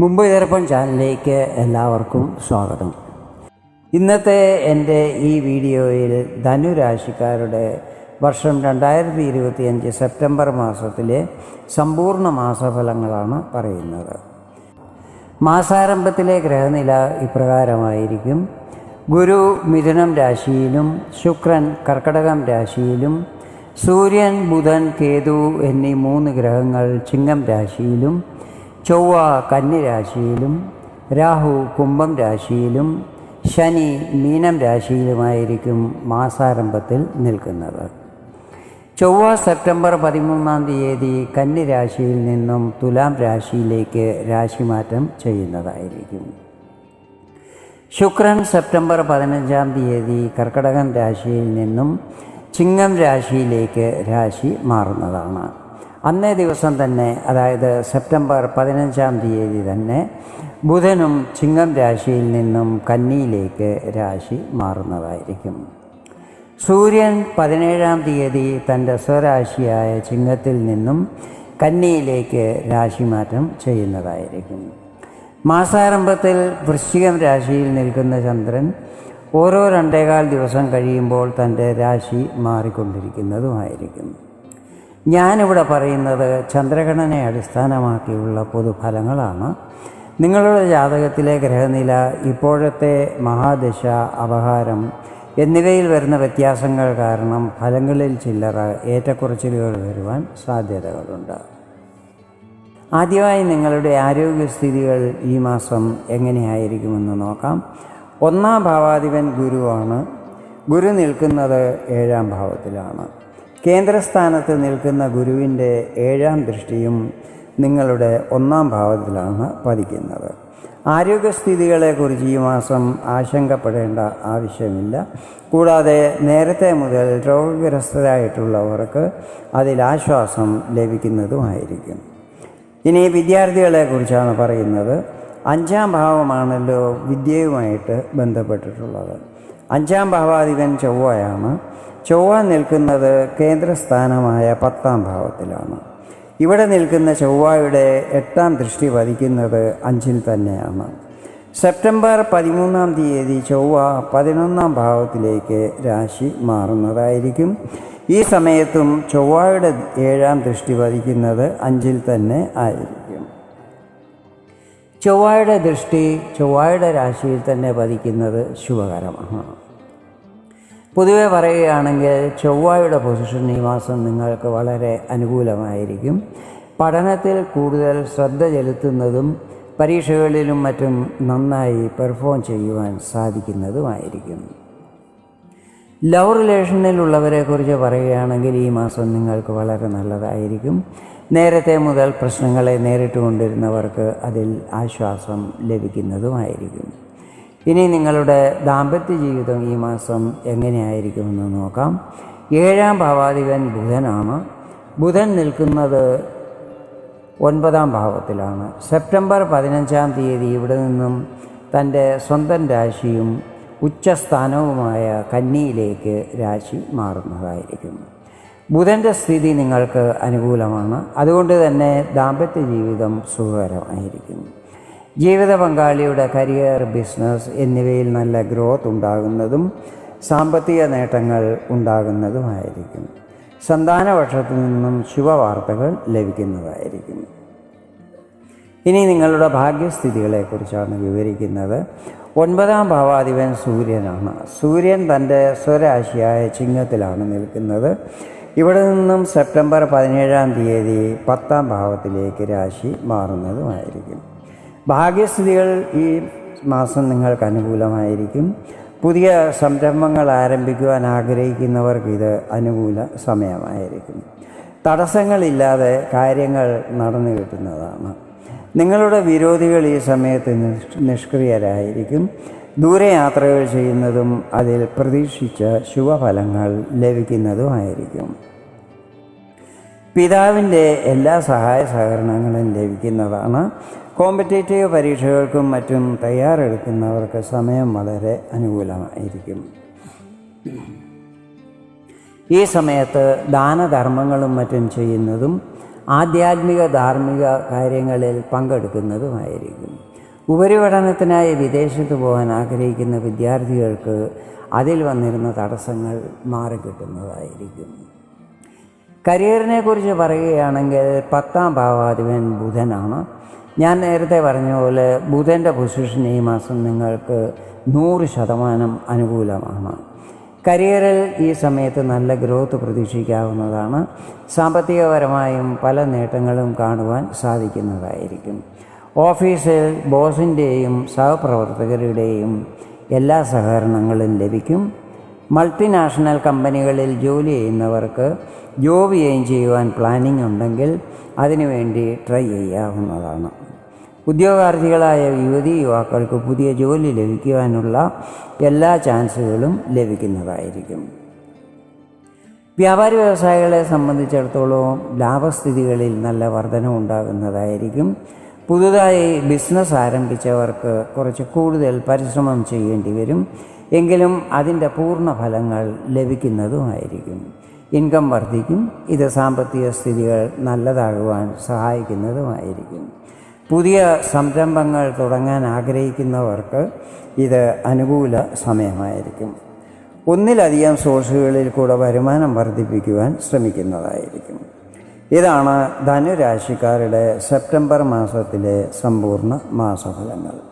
മുംബൈ ദർപ്പൺ ചാനലിലേക്ക് എല്ലാവർക്കും സ്വാഗതം. ഇന്നത്തെ എന്റെ ഈ വീഡിയോയിൽ ധനുരാശിക്കാരുടെ വർഷം രണ്ടായിരത്തി ഇരുപത്തിയഞ്ച് സെപ്റ്റംബർ മാസത്തിലെ സമ്പൂർണ മാസഫലങ്ങളാണ് പറയുന്നത്. മാസാരംഭത്തിലെ ഗ്രഹനില ഇപ്രകാരമായിരിക്കും. ഗുരു മിഥുനം രാശിയിലും ശുക്രൻ കർക്കടകം രാശിയിലും സൂര്യൻ ബുധൻ കേതു എന്നീ മൂന്ന് ഗ്രഹങ്ങൾ ചിങ്ങം രാശിയിലും ചൊവ്വ കന്നിരാശിയിലും രാഹു കുംഭം രാശിയിലും ശനി മീനം രാശിയിലുമായിരിക്കും മാസാരംഭത്തിൽ നിൽക്കുന്നത്. ചൊവ്വ സെപ്റ്റംബർ പതിമൂന്നാം തീയതി കന്നിരാശിയിൽ നിന്നും തുലാം രാശിയിലേക്ക് രാശിമാറ്റം ചെയ്യുന്നതായിരിക്കും. ശുക്രൻ സെപ്റ്റംബർ പതിനഞ്ചാം തീയതി കർക്കടകം രാശിയിൽ നിന്നും ചിങ്ങം രാശിയിലേക്ക് രാശി മാറുന്നതാണ്. അന്നേ ദിവസം തന്നെ അതായത് സെപ്റ്റംബർ പതിനഞ്ചാം തീയതി തന്നെ ബുധനും ചിങ്ങം രാശിയിൽ നിന്നും കന്നിയിലേക്ക് രാശി മാറുന്നതായിരിക്കും. സൂര്യൻ പതിനേഴാം തീയതി തന്റെ സ്വരാശിയായ ചിങ്ങത്തിൽ നിന്നും കന്നിയിലേക്ക് രാശിമാറ്റം ചെയ്യുന്നതായിരിക്കും. മാസാരംഭത്തിൽ വൃശ്ചികം രാശിയിൽ നിൽക്കുന്ന ചന്ദ്രൻ ഓരോ രണ്ടേകാൽ ദിവസം കഴിയുമ്പോൾ തന്റെ രാശി മാറിക്കൊണ്ടിരിക്കുന്നതുമായിരിക്കും. ഞാനിവിടെ പറയുന്നത് ചന്ദ്രഗണനെ അടിസ്ഥാനമാക്കിയുള്ള പൊതുഫലങ്ങളാണ്. നിങ്ങളുടെ ജാതകത്തിലെ ഗ്രഹനില ഇപ്പോഴത്തെ മഹാദശ അപഹാരം എന്നിവയിൽ വരുന്ന വ്യത്യാസങ്ങൾ കാരണം ഫലങ്ങളിൽ ചില്ലറ ഏറ്റക്കുറച്ചിലുകൾ വരുവാൻ സാധ്യതകളുണ്ട്. ആദ്യമായി നിങ്ങളുടെ ആരോഗ്യസ്ഥിതികൾ ഈ മാസം എങ്ങനെയായിരിക്കുമെന്ന് നോക്കാം. ഒന്നാം ഭാവാധിപൻ ഗുരുവാണ്. ഗുരു നിൽക്കുന്നത് ഏഴാം ഭാവത്തിലാണ്. കേന്ദ്രസ്ഥാനത്ത് നിൽക്കുന്ന ഗുരുവിന്റെ ഏഴാം ദൃഷ്ടിയും നിങ്ങളുടെ ഒന്നാം ഭാവത്തിലാണ് പതിക്കുന്നത്. ആരോഗ്യസ്ഥിതികളെക്കുറിച്ച് ഈ മാസം ആശങ്കപ്പെടേണ്ട ആവശ്യമില്ല. കൂടാതെ നേരത്തെ മുതൽ രോഗഗ്രസ്തരായിട്ടുള്ളവർക്ക് അതിലാശ്വാസം ലഭിക്കുന്നതുമായിരിക്കും. ഇനി വിദ്യാർത്ഥികളെക്കുറിച്ചാണ് പറയുന്നത്. അഞ്ചാം ഭാവമാണല്ലോ വിദ്യയുമായിട്ട് ബന്ധപ്പെട്ടിട്ടുള്ളത്. അഞ്ചാം ഭാവാധിപൻ ചൊവ്വയാണ്. ചൊവ്വ നിൽക്കുന്നത് കേന്ദ്രസ്ഥാനമായ പത്താം ഭാവത്തിലാണ്. ഇവിടെ നിൽക്കുന്ന ചൊവ്വയുടെ എട്ടാം ദൃഷ്ടി പതിക്കുന്നത് അഞ്ചിൽ തന്നെയാണ്. സെപ്റ്റംബർ പതിമൂന്നാം തീയതി ചൊവ്വ പതിനൊന്നാം ഭാവത്തിലേക്ക് രാശി മാറുന്നതായിരിക്കും. ഈ സമയത്തും ചൊവ്വയുടെ ഏഴാം ദൃഷ്ടി പതിക്കുന്നത് അഞ്ചിൽ തന്നെ ആയിരിക്കും. ചൊവ്വയുടെ ദൃഷ്ടി ചൊവ്വയുടെ രാശിയിൽ തന്നെ പതിക്കുന്നത് ശുഭകരമാണ്. പൊതുവെ പറയുകയാണെങ്കിൽ ചൊവ്വയുടെ പൊസിഷൻ ഈ മാസം നിങ്ങൾക്ക് വളരെ അനുകൂലമായിരിക്കും. പഠനത്തിൽ കൂടുതൽ ശ്രദ്ധ ചെലുത്തുന്നതും പരീക്ഷകളിലും മറ്റും നന്നായി പെർഫോം ചെയ്യുവാൻ സാധിക്കുന്നതുമായിരിക്കും. ലവ് റിലേഷനിലുള്ളവരെക്കുറിച്ച് പറയുകയാണെങ്കിൽ ഈ മാസം നിങ്ങൾക്ക് വളരെ നല്ലതായിരിക്കും. നേരത്തെ മുതൽ പ്രശ്നങ്ങളെ നേരിട്ടുകൊണ്ടിരുന്നവർക്ക് അതിൽ ആശ്വാസം ലഭിക്കുന്നതുമായിരിക്കും. ഇനി നിങ്ങളുടെ ദാമ്പത്യ ജീവിതം ഈ മാസം എങ്ങനെയായിരിക്കുമെന്ന് നോക്കാം. ഏഴാം ഭാവാധിപൻ ബുധനാണ്. ബുധൻ നിൽക്കുന്നത് ഒൻപതാം ഭാവത്തിലാണ്. സെപ്റ്റംബർ പതിനഞ്ചാം തീയതി ഇവിടെ നിന്നും തന്റെ സ്വന്തം രാശിയും ഉച്ചസ്ഥാനവുമായ കന്നിയിലേക്ക് രാശി മാറുന്നതായിരിക്കും. ബുധന്റെ സ്ഥിതി നിങ്ങൾക്ക് അനുകൂലമാണ്. അതുകൊണ്ട് തന്നെ ദാമ്പത്യ ജീവിതം സുഖകരമായിരിക്കും. ജീവിത പങ്കാളിയുടെ കരിയർ ബിസിനസ് എന്നിവയിൽ നല്ല ഗ്രോത്ത് ഉണ്ടാകുന്നതും സാമ്പത്തിക നേട്ടങ്ങൾ ഉണ്ടാകുന്നതുമായിരിക്കും. സന്താനപക്ഷത്തു നിന്നും ശുഭവാർത്തകൾ ലഭിക്കുന്നതായിരിക്കും. ഇനി നിങ്ങളുടെ ഭാഗ്യസ്ഥിതികളെക്കുറിച്ചാണ് വിവരിക്കുന്നത്. ഒൻപതാം ഭാവാധിപൻ സൂര്യനാണ്. സൂര്യൻ തന്റെ സ്വരാശിയായ ചിങ്ങത്തിലാണ് നിൽക്കുന്നത്. ഇവിടെ നിന്നും സെപ്റ്റംബർ പതിനേഴാം തീയതി പത്താം ഭാവത്തിലേക്ക് രാശി മാറുന്നതുമായിരിക്കും. ഭാഗ്യസ്ഥിതികൾ ഈ മാസം നിങ്ങൾക്ക് അനുകൂലമായിരിക്കും. പുതിയ സംരംഭങ്ങൾ ആരംഭിക്കുവാൻ ആഗ്രഹിക്കുന്നവർക്ക് ഇത് അനുകൂല സമയമായിരിക്കും. തടസ്സങ്ങളില്ലാതെ കാര്യങ്ങൾ നടന്നു കിട്ടുന്നതാണ്. നിങ്ങളുടെ വിരോധികൾ ഈ സമയത്ത് നിഷ്ക്രിയരായിരിക്കും. ദൂരയാത്രകൾ ചെയ്യുന്നതും അതിൽ പ്രതീക്ഷിച്ച ശുഭഫലങ്ങൾ ലഭിക്കുന്നതുമായിരിക്കും. പിതാവിന്റെ എല്ലാ സഹായ സഹകരണങ്ങളും ലഭിക്കുന്നതാണ്. കോമ്പറ്റേറ്റീവ് പരീക്ഷകൾക്കും മറ്റും തയ്യാറെടുക്കുന്നവർക്ക് സമയം വളരെ അനുകൂലമായിരിക്കും. ഈ സമയത്ത് ദാനധർമ്മങ്ങളും മറ്റും ചെയ്യുന്നതും ആധ്യാത്മിക ധാർമ്മിക കാര്യങ്ങളിൽ പങ്കെടുക്കുന്നതുമായിരിക്കും. ഉപരിപഠനത്തിനായി വിദേശത്ത് പോകാൻ ആഗ്രഹിക്കുന്ന വിദ്യാർത്ഥികൾക്ക് അതിൽ വന്നിരുന്ന തടസ്സങ്ങൾ മാറിക്കിട്ടുന്നതായിരിക്കും. കരിയറിനെക്കുറിച്ച് പറയുകയാണെങ്കിൽ പത്താം ഭാവാധിപൻ ബുധനാണ്. ഞാൻ നേരത്തെ പറഞ്ഞ പോലെ ബുധന്റെ പൊസിഷൻ ഈ മാസം നിങ്ങൾക്ക് നൂറ് ശതമാനം അനുകൂലമാണ്. കരിയറിൽ ഈ സമയത്ത് നല്ല ഗ്രോത്ത് പ്രതീക്ഷിക്കാവുന്നതാണ്. സാമ്പത്തികപരമായും പല നേട്ടങ്ങളും കാണുവാൻ സാധിക്കുന്നതായിരിക്കും. ഓഫീസിൽ ബോസിന്റെയും സഹപ്രവർത്തകരുടെയും എല്ലാ സഹകരണങ്ങളും ലഭിക്കും. മൾട്ടിനാഷണൽ കമ്പനികളിൽ ജോലി ചെയ്യുന്നവർക്ക് ജോബ് ചെയ്യുവാൻ പ്ലാനിംഗ് ഉണ്ടെങ്കിൽ അതിനുവേണ്ടി ട്രൈ ചെയ്യാവുന്നതാണ്. ഉദ്യോഗാർത്ഥികളായ യുവതി യുവാക്കൾക്ക് പുതിയ ജോലി ലഭിക്കുവാനുള്ള എല്ലാ ചാൻസുകളും ലഭിക്കുന്നതായിരിക്കും. വ്യാപാരി വ്യവസായികളെ സംബന്ധിച്ചിടത്തോളം ലാഭസ്ഥിതികളിൽ നല്ല വർധന ഉണ്ടാകുന്നതായിരിക്കും. പുതുതായി ബിസിനസ് ആരംഭിച്ചവർക്ക് കുറച്ച് കൂടുതൽ പരിശ്രമം ചെയ്യേണ്ടി വരും. എങ്കിലും അതിന്റെ പൂർണ ഫലങ്ങൾ ലഭിക്കുന്നതുമായിരിക്കും. ഇൻകം വർദ്ധിക്കും. ഇത് സാമ്പത്തിക സ്ഥിതികൾ നല്ലതാകുവാൻ സഹായിക്കുന്നതുമായിരിക്കും. പുതിയ സംരംഭങ്ങൾ തുടങ്ങാൻ ആഗ്രഹിക്കുന്നവർക്ക് ഇത് അനുകൂല സമയമായിരിക്കും. ഒന്നിലധികം സോഴ്സുകളിൽ കൂടെ വരുമാനം വർദ്ധിപ്പിക്കുവാൻ ശ്രമിക്കുന്നതായിരിക്കും. ഇതാണ് ധനുരാശിക്കാരുടെ സെപ്റ്റംബർ മാസത്തിലെ സമ്പൂർണ മാസഫലങ്ങൾ.